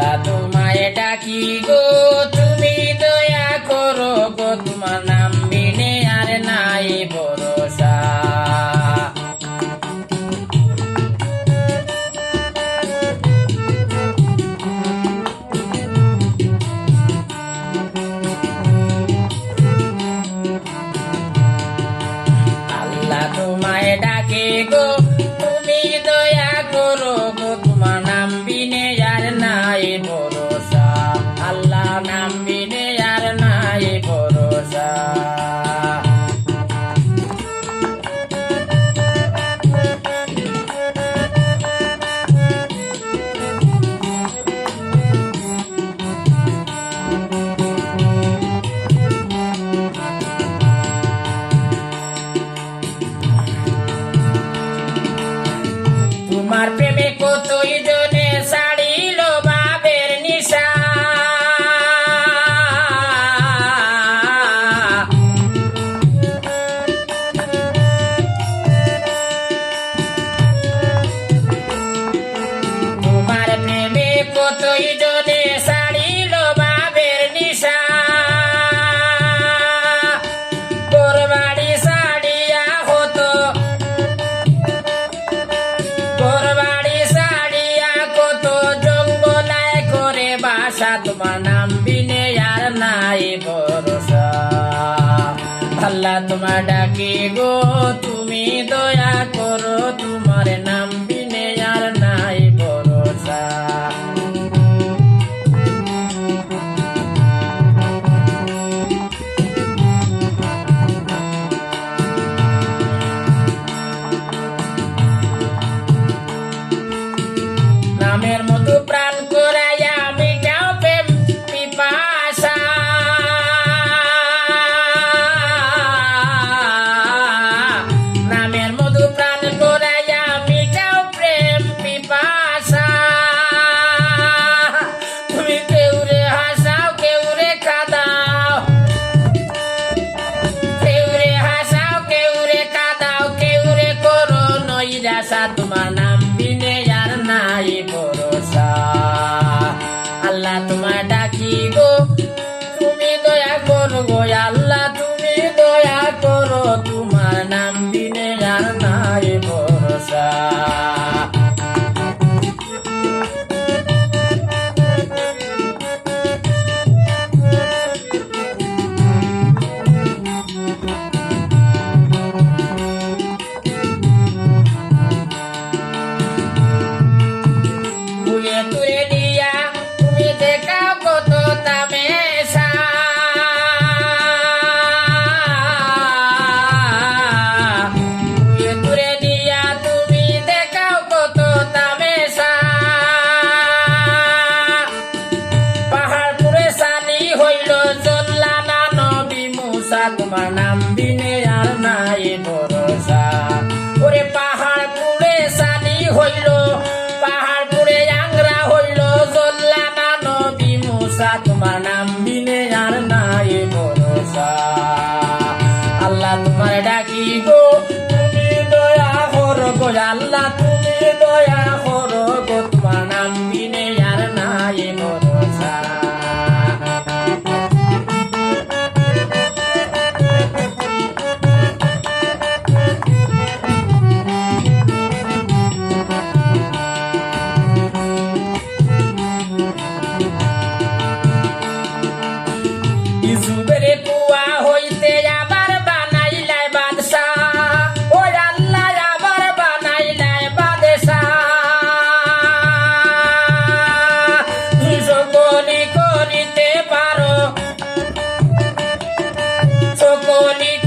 আল্লাহ তোমায় ডাকি গো। সামিনে আর নাই ভরসা। তোমার প্রেমে কতই ডাকে গো তুমি দয়া করো তোমার নাম বিনে আর নাই ভরসা। নামের মতো প্রাণ You.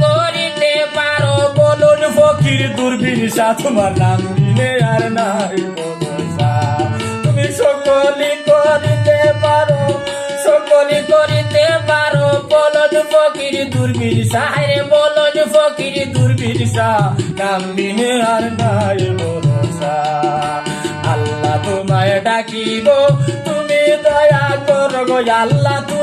করিতে পারো, বলুন ফকির সাথ তোমার নাম আর নাই তুমি সকলি করিতে পারো সকলি করিতে পারো, বলুন ফকির সাহের বলুন ফকির নাম আর নাই বলসা আল্লাহ তোমায় ডাকিব, তুমি দয়া করো, আল্লাহ তুমি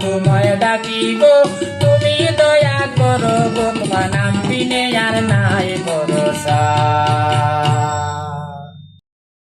তোমায় ডাকিব তুমি দয়া করো গো তোমার নাম বিনে আর নাই ভরসা।